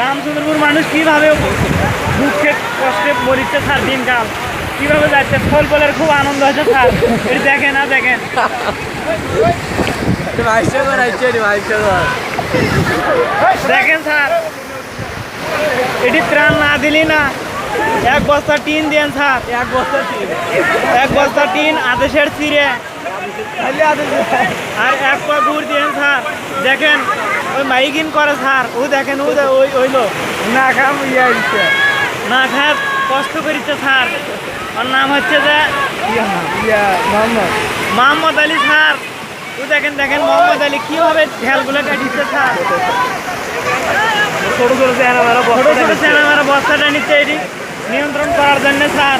রামচন্দ্রপুর মানুষ কীভাবে দুঃখে কষ্টে মরিচ্ছে স্যার দিনকাল? কীভাবে যাচ্ছে? ফল ফলের খুব আনন্দ হচ্ছে স্যার। এটি দেখেন না দেখেন। দেখেন স্যার। এটি ত্রাণ না দিলি না। এক বস্তা টিন দেন স্যার। এক বস্তা টিন। এক বস্তা টিন আদেশের চিরে আর এক পা গুড় দিয়েন স্যার। দেখেন। ওই মাইকিন করে স্যার ও দেখেন ও দে- ওই ওই লোক না খাম ইয়া দিচ্ছে না খায় কষ্ট করিচ্ছে স্যার ওর নাম হচ্ছে যে ইয়া মোহাম্মদ মোহাম্মদ আলী স্যার ও দেখেন দেখেন মোহাম্মদ আলী কীভাবে ঢেলগুলো কাটিচ্ছে স্যার ছোট ছোট চেহারা মারা ছোট ছোট ছেলেমেয়েরা বস্তাটা নিচ্ছে এটি নিয়ন্ত্রণ করার জন্য স্যার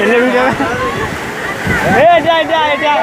এনে ভিডিও এ যা যা যা।